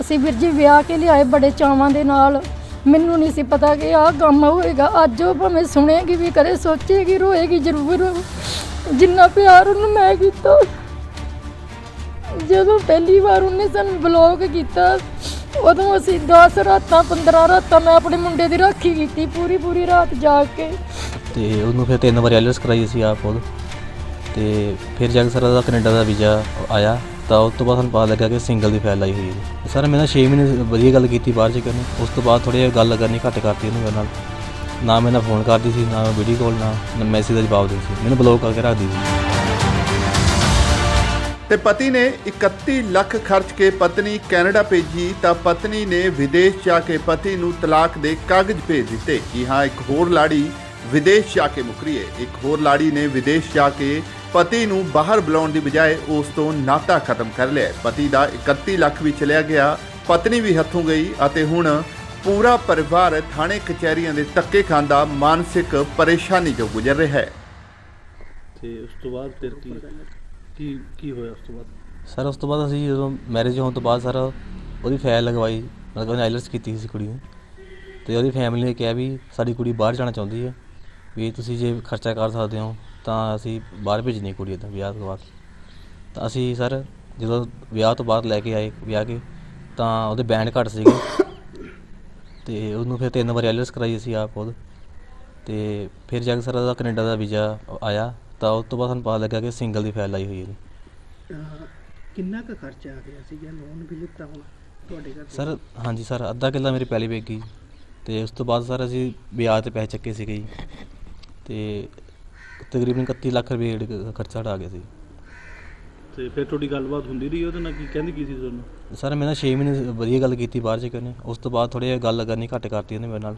ਅਸੀਂ ਵੀਰ ਜੀ ਵਿਆਹ ਕੇ ਲਿਆਏ ਬੜੇ ਚਾਵਾਂ ਦੇ ਨਾਲ। ਮੈਨੂੰ ਨਹੀਂ ਸੀ ਪਤਾ ਕਿ ਆਹ ਕੰਮ ਹੋਏਗਾ। ਅੱਜ ਉਹ ਭਾਵੇਂ ਸੁਣੇਗੀ ਵੀ ਕਰੇ ਸੋਚੇਗੀ, ਰੋਏਗੀ ਜ਼ਰੂਰ। ਜਿੰਨਾ ਪਿਆਰ ਉਹਨੂੰ ਮੈਂ ਕੀਤਾ। ਜਦੋਂ ਪਹਿਲੀ ਵਾਰ ਉਹਨੇ ਸਾਨੂੰ ਬਲੌਗ ਕੀਤਾ, ਉਦੋਂ ਅਸੀਂ 10 ਰਾਤਾਂ 15 ਰਾਤਾਂ ਮੈਂ ਆਪਣੇ ਮੁੰਡੇ ਦੀ ਰਾਖੀ ਕੀਤੀ ਪੂਰੀ ਪੂਰੀ ਰਾਤ ਜਾਗ ਕੇ। ਤੇ ਉਹਨੂੰ ਫਿਰ ਤਿੰਨ ਵਾਰ ਐਲਰਸ ਕਰਾਈ ਸੀ ਆਪ ਖੁਦ ਤੇ ਫਿਰ ਜਾ ਕੇ ਸਰ ਦਾ ਕੈਨੇਡਾ ਦਾ ਵੀਜ਼ਾ ਆਇਆ। ਤਾਂ ਉਸ ਤੋਂ ਬਾਅਦ ਸਾਨੂੰ ਪਤਾ ਲੱਗਾ ਕਿ ਸਿੰਗਲ ਦੀ ਫਾਈਲ ਆਈ ਹੋਈ ਹੈ। ਸਰ, ਮੈਂ ਨਾ 6 ਮਹੀਨੇ ਵਧੀਆ ਗੱਲ ਕੀਤੀ ਬਾਹਰ ਚ ਕਰਨੀ। ਉਸ ਤੋਂ ਬਾਅਦ ਥੋੜੀ ਗੱਲ ਕਰਨੀ ਘੱਟ ਕਰਤੀ ਉਹਨੂੰ ਮੇਰੇ ਨਾਲ। ਨਾ ਮੈਂ ਨਾ ਫੋਨ ਕਰਦੀ ਸੀ, ਨਾ ਵੀਡੀਓ ਕਾਲ ਨਾ ਮੈਸੇਜ ਦਾ ਜਵਾਬ ਦਿੰਦੀ ਸੀ। ਮੈਨੂੰ ਬਲੌਕ ਕਰਕੇ ਰੱਖਦੀ ਸੀ। ਤੇ ਪਤੀ ਨੇ 31 ਲੱਖ ਖਰਚ ਕੇ ਪਤਨੀ ਕੈਨੇਡਾ ਭੇਜੀ, ਤਾਂ ਪਤਨੀ ਨੇ ਵਿਦੇਸ਼ ਜਾ ਕੇ ਪਤੀ ਨੂੰ ਤਲਾਕ ਦੇ ਕਾਗਜ਼ ਭੇਜ ਦਿੱਤੇ ਕਿ ਹਾਂ, ਇੱਕ ਹੋਰ ਲਾੜੀ ਵਿਦੇਸ਼ ਜਾ ਕੇ ਮੁਕਰੀ ਹੈ। ਇੱਕ ਹੋਰ ਲਾੜੀ ਨੇ ਵਿਦੇਸ਼ ਜਾ ਕੇ ਪਤੀ ਨੂੰ ਬਾਹਰ ਬੁਲਾਉਣ ਦੀ ਬਜਾਏ ਉਸ ਤੋਂ ਨਾਤਾ ਖਤਮ ਕਰ ਲਿਆ। ਪਤੀ ਦਾ 31 ਲੱਖ ਵੀ ਚਲਿਆ ਗਿਆ ਪਤਨੀ ਵੀ ਹੱਥੋਂ ਗਈ ਅਤੇ ਹੁਣ ਪੂਰਾ ਪਰਿਵਾਰ ਥਾਣੇ ਕਚਹਿਰੀਆਂ ਦੇ ਧੱਕੇ ਖਾਂਦਾ ਮਾਨਸਿਕ ਪਰੇਸ਼ਾਨੀ ਤੋਂ ਗੁਜ਼ਰ ਰਿਹਾ ਹੈ। ਤੇ ਉਸ ਤੋਂ ਬਾਅਦ ਫਿਰ ਕੀ ਕੀ ਕੀ ਹੋਇਆ ਉਸ ਤੋਂ ਬਾਅਦ? ਸਰ ਉਸ ਤੋਂ ਬਾਅਦ ਅਸੀਂ ਜਦੋਂ ਮੈਰਿਜ ਹੋਣ ਤੋਂ ਬਾਅਦ ਸਰ ਉਹਦੀ ਫਾਈਲ ਲਗਵਾਈ ਮਤਲਬ ਉਹਨੇ ਆਈਲਟਸ ਕੀਤੀ ਸੀ ਕੁੜੀ ਨੇ। ਤੇ ਉਹਦੀ ਫੈਮਿਲੀ ਨੇ ਕਿਹਾ ਵੀ ਸਾਡੀ ਕੁੜੀ ਬਾਹਰ ਜਾਣਾ ਚਾਹੁੰਦੀ ਹੈ ਵੀ ਤੁਸੀਂ ਜੇ ਖਰਚਾ ਕਰ ਸਕਦੇ ਹੋ ਤਾਂ ਅਸੀਂ ਬਾਹਰ ਭੇਜਣੀ ਕੁੜੀ ਦਾ ਵਿਆਹ ਤੋਂ ਬਾਅਦ। ਤਾਂ ਅਸੀਂ ਸਰ ਜਦੋਂ ਵਿਆਹ ਤੋਂ ਬਾਅਦ ਲੈ ਕੇ ਆਏ ਵਿਆਹ ਕੇ ਤਾਂ ਉਹਦੇ ਬੈਂਡ ਘੱਟ ਸੀਗੇ। ਤੇ ਉਹਨੂੰ ਫਿਰ ਤਿੰਨ ਵਾਰ ਆਈਲਟਸ ਕਰਾਈ ਅਸੀਂ ਆਪ ਖੁਦ। ਤੇ ਫਿਰ ਜਾ ਕੇ ਸਰ ਦਾ ਕੈਨੇਡਾ ਦਾ ਵੀਜ਼ਾ ਆਇਆ ਤਾਂ ਉਸ ਤੋਂ ਬਾਅਦ ਸਾਨੂੰ ਪਤਾ ਲੱਗਾ ਕਿ ਸਿੰਗਲ ਦੀ ਫਾਈਲ ਆਈ ਹੋਈ ਹੈ ਕਿੰਨਾ ਕੁ ਖਰਚਾ ਆ ਗਿਆ ਸੀ ਜਾਂ ਲੋਨ ਵੀ ਲਿੱਤਾ ਹੁਣ ਤੁਹਾਡੇ ਘਰ? ਸਰ ਹਾਂਜੀ ਸਰ ਅੱਧਾ ਕਿੱਲਾ ਮੇਰੀ ਪਹਿਲੀ ਵੇਚ। ਗਈ ਤੇ ਉਸ ਤੋਂ ਬਾਅਦ ਸਰ ਅਸੀਂ ਵਿਆਜ ਤੇ ਪੈਸੇ ਚੱਕੇ ਸੀਗੇ ਜੀ। ਤੇ ਤਕਰੀਬਨ 31 ਲੱਖ ਰੁਪਏ ਜਿਹੜਾ ਖਰਚਾ ਸਾਡਾ ਆ ਗਿਆ ਸੀ। ਤੇ ਫਿਰ ਤੁਹਾਡੀ ਗੱਲਬਾਤ ਹੁੰਦੀ ਰਹੀ ਉਹਦੇ ਨਾਲ? ਕੀ ਕਹਿੰਦੀ ਕੀ ਸੀ ਤੁਹਾਨੂੰ ਸਰ ਮੈਂ ਨਾ 6 ਮਹੀਨੇ ਵਧੀਆ ਗੱਲ ਕੀਤੀ ਬਾਹਰ ਚ ਕਰਨੇ ਉਸ ਤੋਂ ਬਾਅਦ ਥੋੜੀ ਗੱਲ ਕਰਨੀ ਘੱਟ ਕਰਤੀ ਉਹਨੇ ਮੇਰੇ ਨਾਲ।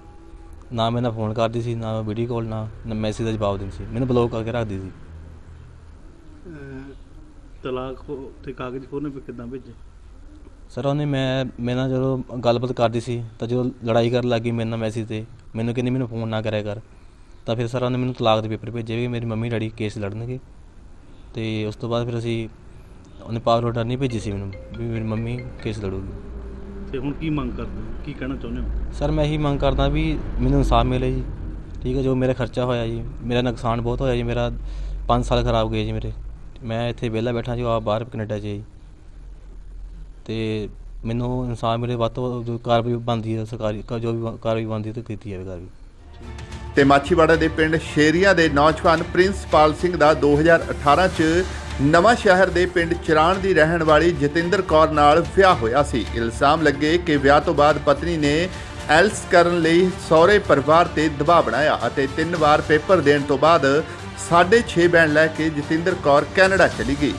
ਨਾ ਮੈਂ ਨਾ ਫੋਨ ਕਰਦੀ ਸੀ ਨਾ ਵੀਡੀਓ ਕਾਲ ਨਾ ਮੈਸੇਜ ਦਾ ਜਵਾਬ ਦਿੰਦੀ ਸੀ। ਮੈਨੂੰ ਬਲੌਕ ਕਰਕੇ ਰੱਖਦੀ ਸੀ। ਤਲਾਕ ਤੇ ਕਾਗਜ਼ ਉਹਨੇ ਫਿਰ ਕਿੱਦਾਂ ਭੇਜੇ? ਸਰ ਉਹਨੇ ਮੈਂ ਮੇਰੇ ਨਾਲ ਜਦੋਂ ਗੱਲਬਾਤ ਕਰਦੀ ਸੀ ਤਾਂ ਜਦੋਂ ਲੜਾਈ ਕਰਨ ਲੱਗੀ ਮੇਰੇ ਨਾਲ ਮੈਸੇਜ ਤੇ ਮੈਨੂੰ ਕਹਿੰਦੀ ਮੈਨੂੰ ਫੋਨ ਨਾ ਕਰਿਆ ਕਰ। ਤਾਂ ਫਿਰ ਸਰ ਉਹਨੇ ਮੈਨੂੰ ਤਲਾਕ ਦੇ ਪੇਪਰ ਭੇਜੇ ਵੀ ਮੇਰੀ ਮੰਮੀ ਡੈਡੀ ਕੇਸ ਲੜਨਗੇ। ਤੇ ਉਸ ਤੋਂ ਬਾਅਦ ਫਿਰ ਅਸੀਂ ਉਹਨੇ ਪਾਵਰ ਆਰਡਰ ਨਹੀਂ ਭੇਜੀ ਸੀ ਮੈਨੂੰ ਵੀ ਮੇਰੀ ਮੰਮੀ ਕੇਸ ਲੜੂਗੀ। ਤੇ ਹੁਣ ਕੀ ਮੰਗ ਕਰਦੇ ਹੋ? ਕੀ ਕਹਿਣਾ ਚਾਹੁੰਦੇ ਹੋ? ਸਰ ਮੈਂ ਇਹੀ ਮੰਗ ਕਰਦਾ ਵੀ ਮੈਨੂੰ ਇਨਸਾਫ ਮਿਲੇ ਜੀ ਠੀਕ ਹੈ ਜੋ ਮੇਰਾ ਖਰਚਾ ਹੋਇਆ ਜੀ ਮੇਰਾ ਨੁਕਸਾਨ ਬਹੁਤ ਹੋਇਆ ਜੀ ਮੇਰਾ 5 ਸਾਲ ਖਰਾਬ ਗਏ ਜੀ ਮੇਰੇ। ਮੈਂ ਇੱਥੇ ਵਿਹਲਾ ਬੈਠਾ ਜੀ ਆਪ ਬਾਹਰ ਕੈਨੇਡਾ 'ਚ ਜੀ। ਤੇ ਮੈਨੂੰ ਇਨਸਾਫ ਮਿਲੇ ਵੱਧ ਤੋਂ ਜੋ ਕਾਰਵਾਈ ਬਣਦੀ ਹੈ ਸਰਕਾਰੀ ਜੋ ਵੀ ਕਾਰਵਾਈ ਬਣਦੀ ਹੈ ਤੇ ਕੀਤੀ ਜਾਵੇ ਕਾਰਵਾਈ। ਤੇ ਮਾਛੀਵਾੜਾ ਦੇ ਪਿੰਡ ਸ਼ੇਰੀਆਂ ਦੇ ਨੌਜਵਾਨ ਪ੍ਰਿੰਸਪਾਲ ਸਿੰਘ ਦਾ 2018 ਚ ਨਵਾਂ ਸ਼ਹਿਰ ਦੇ ਪਿੰਡ ਚਰਾਣ ਦੀ ਰਹਿਣ ਵਾਲੀ ਜਤਿੰਦਰ ਕੌਰ ਨਾਲ ਵਿਆਹ ਹੋਇਆ ਸੀ। ਇਲਜ਼ਾਮ ਲੱਗੇ ਕਿ ਵਿਆਹ ਤੋਂ ਬਾਅਦ ਪਤਨੀ ਨੇ ਐਲਸ ਕਰਨ ਲਈ ਸਹੁਰੇ ਪਰਿਵਾਰ ਤੇ ਦਬਾਅ ਬਣਾਇਆ ਅਤੇ ਤਿੰਨ ਵਾਰ ਪੇਪਰ ਦੇਣ ਤੋਂ ਬਾਅਦ 6.5 ਬੈਂਡ ਲੈ ਕੇ ਜਤਿੰਦਰ ਕੌਰ ਕੈਨੇਡਾ ਚਲੀ ਗਈ।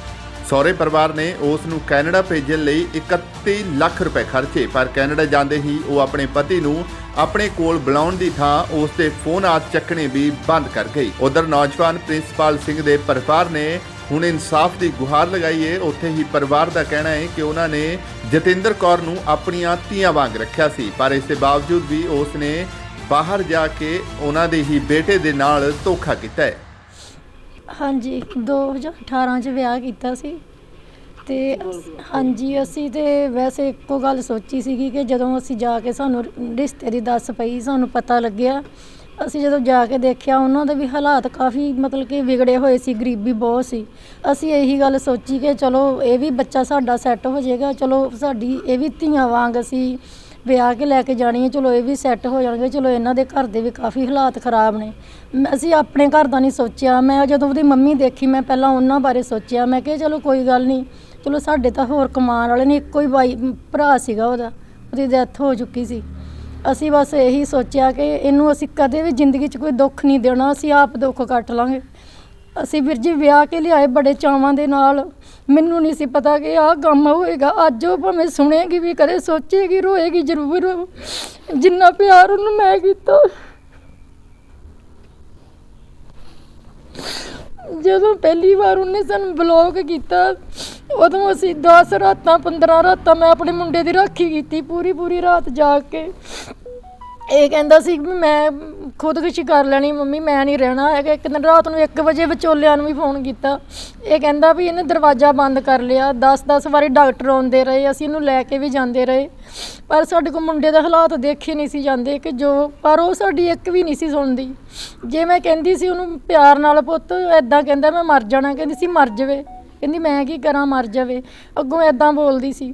ਸਹੁਰੇ ਪਰਿਵਾਰ ਨੇ ਉਸ ਨੂੰ ਕੈਨੇਡਾ ਭੇਜਣ ਲਈ 31 ਲੱਖ ਰੁਪਏ ਖਰਚੇ, ਪਰ ਕੈਨੇਡਾ ਜਾਂਦੇ ਹੀ ਉਹ ਆਪਣੇ ਪਤੀ ਨੂੰ ਆਪਣੇ ਕੋਲ ਬੁਲਾਉਣ ਦੀ ਥਾਂ ਉਸ ਦੇ ਫੋਨ ਆਤ ਚੱਕਣੇ ਵੀ ਬੰਦ ਕਰ ਗਈ। ਉਧਰ ਨੌਜਵਾਨ ਪ੍ਰਿੰਸਪਾਲ ਸਿੰਘ ਦੇ ਪਰਿਵਾਰ ਨੇ ਹੁਣ ਇਨਸਾਫ ਦੀ ਗੁਹਾਰ ਲਗਾਈ ਏ। ਉੱਥੇ ਹੀ ਪਰਿਵਾਰ ਦਾ ਕਹਿਣਾ ਹੈ ਕਿ ਉਹਨਾਂ ਨੇ ਜਤਿੰਦਰ ਕੌਰ ਨੂੰ ਆਪਣੀਆਂ ਧੀਆਂ ਵਾਂਗ ਰੱਖਿਆ ਸੀ, ਪਰ ਇਸ ਦੇ ਬਾਵਜੂਦ ਵੀ ਉਸ ਨੇ ਬਾਹਰ ਜਾ ਕੇ ਉਹਨਾਂ ਦੇ ਹੀ ਬੇਟੇ ਦੇ ਨਾਲ ਧੋਖਾ ਕੀਤਾ ਹੈ ਹਾਂਜੀ 2018 ਚ ਵਿਆਹ ਕੀਤਾ ਸੀ। ਤੇ ਅਸ- ਹਾਂਜੀ, ਅਸੀਂ ਤੇ ਵੈਸੇ ਇੱਕੋ ਗੱਲ ਸੋਚੀ ਸੀਗੀ ਕਿ ਜਦੋਂ ਅਸੀਂ ਜਾ ਕੇ ਸਾਨੂੰ ਰਿਸ਼ਤੇ ਦੀ ਦੱਸ ਪਈ, ਸਾਨੂੰ ਪਤਾ ਲੱਗਿਆ। ਅਸੀਂ ਜਦੋਂ ਜਾ ਕੇ ਦੇਖਿਆ, ਉਹਨਾਂ ਦੇ ਵੀ ਹਾਲਾਤ ਕਾਫੀ ਮਤਲਬ ਕਿ ਵਿਗੜੇ ਹੋਏ ਸੀ, ਗਰੀਬੀ ਬਹੁਤ ਸੀ। ਅਸੀਂ ਇਹੀ ਗੱਲ ਸੋਚੀ ਕਿ ਚਲੋ, ਇਹ ਵੀ ਬੱਚਾ ਸਾਡਾ ਸੈੱਟ ਹੋ ਜਾਏਗਾ, ਚਲੋ ਸਾਡੀ, ਇਹ ਵੀ ਧੀਆਂ ਵਾਂਗ ਅਸੀਂ ਵਿਆਹ ਕੇ ਲੈ ਕੇ ਜਾਣੀ ਹੈ, ਚਲੋ ਇਹ ਵੀ ਸੈੱਟ ਹੋ ਜਾਣਗੇ, ਚਲੋ ਇਹਨਾਂ ਦੇ ਘਰ ਦੇ ਵੀ ਕਾਫੀ ਹਾਲਾਤ ਖਰਾਬ ਨੇ। ਮੈਂ, ਅਸੀਂ ਆਪਣੇ ਘਰ ਦਾ ਨਹੀਂ ਸੋਚਿਆ, ਮੈਂ ਜਦੋਂ ਉਹਦੀ ਮੰਮੀ ਦੇਖੀ, ਮੈਂ ਪਹਿਲਾਂ ਉਹਨਾਂ ਬਾਰੇ ਸੋਚਿਆ, ਮੈਂ ਕਿਹਾ ਚਲੋ ਕੋਈ ਗੱਲ ਨਹੀਂ, ਚਲੋ ਸਾਡੇ ਤਾਂ ਹੋਰ ਕਮਾਉਣ ਵਾਲੇ ਨੇ, ਇੱਕੋ ਹੀ ਬਾਈ ਭਰਾ ਸੀਗਾ ਉਹਦਾ, ਉਹਦੀ ਡੈਥ ਹੋ ਚੁੱਕੀ ਸੀ। ਅਸੀਂ ਬਸ ਇਹੀ ਸੋਚਿਆ ਕਿ ਇਹਨੂੰ ਅਸੀਂ ਕਦੇ ਵੀ ਜ਼ਿੰਦਗੀ 'ਚ ਕੋਈ ਦੁੱਖ ਨਹੀਂ ਦੇਣਾ, ਅਸੀਂ ਆਪ ਦੁੱਖ ਕੱਟ ਲਾਂਗੇ। ਅਸੀਂ ਵੀਰ ਜੀ ਵਿਆਹ ਕੇ ਲਿਆਏ ਬੜੇ ਚਾਵਾਂ ਦੇ ਨਾਲ। ਮੈਨੂੰ ਨਹੀਂ ਸੀ ਪਤਾ ਕਿ ਆਹ ਕੰਮ ਹੋਏਗਾ। ਅੱਜ ਉਹ ਭਾਵੇਂ ਸੁਣੇਗੀ ਵੀ ਕਰੇ ਸੋਚੇਗੀ, ਰੋਏਗੀ ਜ਼ਰੂਰ। ਜਿੰਨਾ ਪਿਆਰ ਉਹਨੂੰ ਮੈਂ ਕੀਤਾ। ਜਦੋਂ ਪਹਿਲੀ ਵਾਰ ਉਹਨੇ ਸਾਨੂੰ ਬਲੌਗ ਕੀਤਾ, ਉਦੋਂ ਅਸੀਂ 10 ਰਾਤਾਂ 15 ਰਾਤਾਂ ਮੈਂ ਆਪਣੇ ਮੁੰਡੇ ਦੀ ਰਾਖੀ ਕੀਤੀ ਪੂਰੀ ਪੂਰੀ ਰਾਤ ਜਾਗ ਕੇ। ਇਹ ਕਹਿੰਦਾ ਸੀ ਵੀ ਮੈਂ ਖੁਦਕੁਸ਼ੀ ਕਰ ਲੈਣੀ ਮੰਮੀ, ਮੈਂ ਨਹੀਂ ਰਹਿਣਾ ਹੈਗਾ। ਇੱਕ ਦਿਨ ਰਾਤ ਨੂੰ 1 ਵਜੇ ਵਿਚੋਲਿਆਂ ਨੂੰ ਵੀ ਫੋਨ ਕੀਤਾ। ਇਹ ਕਹਿੰਦਾ ਵੀ ਇਹਨੇ ਦਰਵਾਜ਼ਾ ਬੰਦ ਕਰ ਲਿਆ। 10-10 ਵਾਰੀ ਡਾਕਟਰ ਆਉਂਦੇ ਰਹੇ, ਅਸੀਂ ਇਹਨੂੰ ਲੈ ਕੇ ਵੀ ਜਾਂਦੇ ਰਹੇ। ਪਰ ਸਾਡੇ ਕੋਲ ਮੁੰਡੇ ਦੇ ਹਾਲਾਤ ਦੇਖੇ ਨਹੀਂ ਸੀ ਜਾਂਦੇ ਕਿ ਜੋ, ਪਰ ਉਹ ਸਾਡੀ ਇੱਕ ਵੀ ਨਹੀਂ ਸੀ ਸੁਣਦੀ। ਜੇ ਮੈਂ ਕਹਿੰਦੀ ਸੀ ਉਹਨੂੰ ਪਿਆਰ ਨਾਲ, ਪੁੱਤ ਐਦਾਂ ਕਹਿੰਦਾ, ਮੈਂ ਮਰ ਜਾਣਾ। ਕਹਿੰਦੀ ਸੀ, ਮਰ ਜਾਵੇ। ਕਹਿੰਦੀ, ਮੈਂ ਕੀ ਕਰਾਂ, ਮਰ ਜਾਵੇ। ਅੱਗੋਂ ਐਦਾਂ ਬੋਲਦੀ ਸੀ।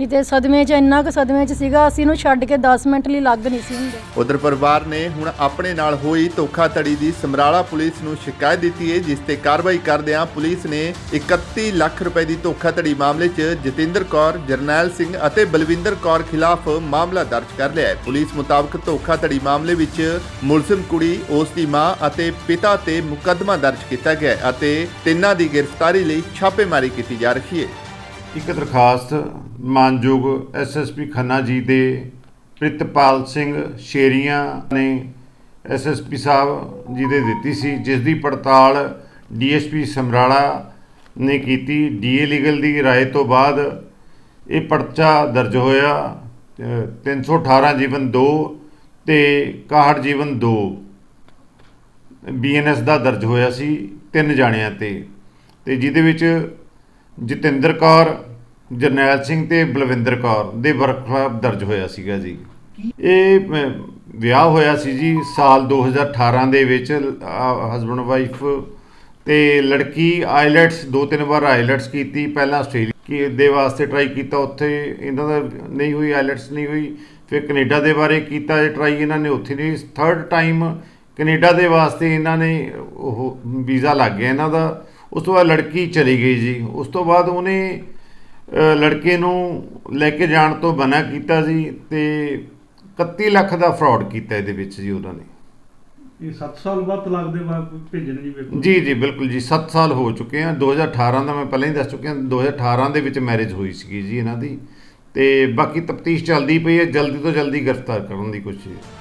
ਨਹੀਂ ਤੇ ਸਦਮੇ 'ਚ ਇੰਨਾ ਕੁ ਸਦਮੇ 'ਚ ਸੀਗਾ, ਅਸੀਂ ਇਹਨੂੰ ਛੱਡ ਕੇ 10 ਮਿੰਟ ਲਈ ਲੱਗ ਨਹੀਂ ਸੀ ਹੁੰਦੇ। ਉਧਰ ਪਰਿਵਾਰ ਨੇ ਹੁਣ ਆਪਣੇ ਨਾਲ ਹੋਈ ਧੋਖਾਧੜੀ ਦੀ ਸਮਰਾਲਾ ਪੁਲਿਸ ਨੂੰ ਸ਼ਿਕਾਇਤ ਦਿੱਤੀ ਹੈ, ਜਿਸ ਤੇ ਕਾਰਵਾਈ ਕਰਦਿਆਂ ਪੁਲਿਸ ਨੇ 31 ਲੱਖ ਰੁਪਏ ਦੀ ਧੋਖਾਧੜੀ ਮਾਮਲੇ 'ਚ ਜਤਿੰਦਰ ਕੌਰ, ਜਰਨੈਲ ਸਿੰਘ ਅਤੇ ਬਲਵਿੰਦਰ ਕੌਰ ਖਿਲਾਫ ਮਾਮਲਾ ਦਰਜ ਕਰ ਲਿਆ ਹੈ। ਪੁਲਿਸ ਮੁਤਾਬਕ ਧੋਖਾਧੜੀ ਮਾਮਲੇ ਵਿੱਚ ਮੁਲਜ਼ਮ ਕੁੜੀ, ਉਸ ਦੀ ਮਾਂ ਅਤੇ ਪਿਤਾ ਤੇ ਮੁਕੱਦਮਾ ਦਰਜ ਕੀਤਾ ਗਿਆ ਹੈ ਅਤੇ ਤਿੰਨਾਂ ਦੀ ਗ੍ਰਿਫਤਾਰੀ ਲਈ ਛਾਪੇਮਾਰੀ ਕੀਤੀ ਜਾ ਰਹੀ ਹੈ। ਇੱਕ ਦਰਖਾਸਤ ਮਾਨਯੋਗ ਐਸਐਸਪੀ ਖੰਨਾ ਜੀ ਦੇ ਪ੍ਰਿਤਪਾਲ ਸਿੰਘ ਸ਼ੇਰੀਆਂ ਨੇ ਐਸਐਸਪੀ ਸਾਹਿਬ ਜੀ ਦੇ ਦਿੱਤੀ ਸੀ ਜਿਸ ਦੀ ਪੜਤਾਲ ਡੀਐਸਪੀ ਸਮਰਾਲਾ ਨੇ ਕੀਤੀ। ਡੀਏ ਲੀਗਲ ਦੀ ਰਾਏ ਤੋਂ ਬਾਅਦ ਇਹ ਪਰਚਾ ਦਰਜ ਹੋਇਆ ਅ, 318 ਜੀਵਨ 2 ਤੇ 61 ਜੀਵਨ 2 ਬੀਐਨਐਸ ਦਾ ਦਰਜ ਹੋਇਆ ਸੀ ਤਿੰਨ ਜਾਣਿਆਂ ਤੇ। ਤੇ ਜਿਹਦੇ ਵਿੱਚ ਜਤਿੰਦਰ ਕੌਰ, ਜਰਨੈਲ ਸਿੰਘ ਤੇ ਬਲਵਿੰਦਰ ਕੌਰ ਦੇ ਵਰਖਲਾਫ ਦਰਜ ਹੋਇਆ ਸੀਗਾ ਜੀ। ਇਹ ਵਿਆਹ ਹੋਇਆ ਸੀ ਜੀ ਸਾਲ 2018 ਦੇ ਵਿੱਚ ਹਸਬੰਡ ਵਾਈਫ ਤੇ ਲੜਕੀ ਆਈਲੈਟਸ, ਦੋ ਤਿੰਨ ਵਾਰ ਆਈਲੈਟਸ ਕੀਤੀ, ਪਹਿਲਾਂ ਆਸਟ੍ਰੇਲੀਆ ਦੇ ਵਾਸਤੇ ਟਰਾਈ ਕੀਤਾ, ਉੱਥੇ ਇਹਨਾਂ ਦਾ ਨਹੀਂ ਹੋਈ, ਆਈਲੈਟਸ ਨਹੀਂ ਹੋਈ, ਫਿਰ ਕੈਨੇਡਾ ਦੇ ਬਾਰੇ ਕੀਤਾ ਟਰਾਈ ਇਹਨਾਂ ਨੇ, ਉੱਥੇ ਨਹੀਂ ਥਰਡ ਟਾਈਮ ਕੈਨੇਡਾ ਦੇ ਵਾਸਤੇ ਇਹਨਾਂ ਨੇ ਉਹ ਵੀਜ਼ਾ ਲੱਗ ਗਿਆ ਇਹਨਾਂ ਦਾ। ਉਸ ਤੋਂ ਬਾਅਦ ਲੜਕੀ ਚਲੀ ਗਈ ਜੀ। ਉਸ ਤੋਂ ਬਾਅਦ ਉਹਨੇ ਲੜਕੇ ਨੂੰ ਲੈ ਕੇ ਜਾਣ ਤੋਂ ਮਨਾ ਕੀਤਾ ਜੀ ਤੇ 31 ਲੱਖ ਦਾ ਫਰਾਡ ਕੀਤਾ ਇਹਦੇ ਵਿੱਚ ਜੀ ਉਹਨਾਂ ਨੇ। ਇਹ 7 ਸਾਲ ਬਾਅਦ ਤਲਾਕ ਦੇ ਬਾਅਦ ਭੇਜਣ ਜੀ ਵੇਖੋ। ਜੀ ਜੀ ਬਿਲਕੁਲ ਜੀ 7 ਸਾਲ ਹੋ ਚੁੱਕੇ ਆ। 2018 ਦਾ ਮੈਂ ਪਹਿਲਾਂ ਹੀ ਦੱਸ ਚੁੱਕਿਆ। 2018 ਦੇ ਵਿੱਚ ਮੈਰਿਜ ਹੋਈ ਸੀਗੀ ਜੀ ਇਹਨਾਂ ਦੀ। ਤੇ ਬਾਕੀ ਤਫਤੀਸ਼ ਚੱਲਦੀ ਪਈ ਹੈ, ਜਲਦੀ ਤੋਂ ਜਲਦੀ ਗ੍ਰਿਫਤਾਰ ਕਰਨ ਦੀ ਕੋਸ਼ਿਸ਼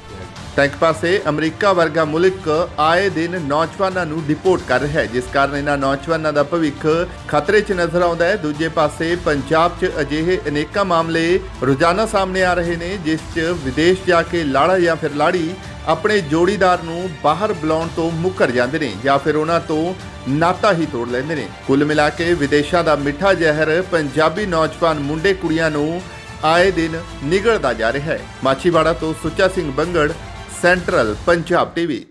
ਤਾਂ ਇੱਕ ਪਾਸੇ ਅਮਰੀਕਾ ਵਰਗਾ ਮੁਲਕ ਆਏ ਦਿਨ ਨੌਜਵਾਨਾਂ ਨੂੰ ਡਿਪੋਰਟ ਕਰ ਰਿਹਾ ਹੈ, ਜਿਸ ਕਾਰਨ ਇਹਨਾਂ ਨੌਜਵਾਨਾਂ ਦਾ ਭਵਿੱਖ ਖਤਰੇ 'ਚ ਨਜ਼ਰ ਆਉਂਦਾ ਹੈ। ਦੂਜੇ ਪਾਸੇ ਪੰਜਾਬ 'ਚ ਅਜਿਹੇ ਅਨੇਕਾਂ ਮਾਮਲੇ ਰੋਜ਼ਾਨਾ ਸਾਹਮਣੇ ਆ ਰਹੇ ਨੇ, ਜਿਸ 'ਚ ਵਿਦੇਸ਼ ਜਾ ਕੇ ਲਾੜਾ ਜਾਂ ਫਿਰ ਲਾੜੀ ਆਪਣੇ ਜੋੜੀਦਾਰ ਨੂੰ ਬਾਹਰ ਬੁਲਾਉਣ ਤੋਂ ਮੁੱਕਰ ਜਾਂਦੇ ਨੇ ਜਾਂ ਫਿਰ ਉਹਨਾਂ ਤੋਂ ਨਾਤਾ ਹੀ ਤੋੜ ਲੈਂਦੇ ਨੇ। ਕੁੱਲ ਮਿਲਾ ਕੇ ਵਿਦੇਸ਼ਾਂ ਦਾ ਮਿੱਠਾ ਜ਼ਹਿਰ ਪੰਜਾਬੀ ਨੌਜਵਾਨ ਮੁੰਡੇ ਕੁੜੀਆਂ ਨੂੰ ਆਏ ਦਿਨ ਨਿਗਲਦਾ ਜਾ ਰਿਹਾ ਹੈ। ਮਾਛੀਵਾੜਾ ਤੋਂ ਸੁੱਚਾ ਸਿੰਘ ਬੰਗੜ, ਸੈਂਟਰਲ ਪੰਜਾਬ ਟੀਵੀ।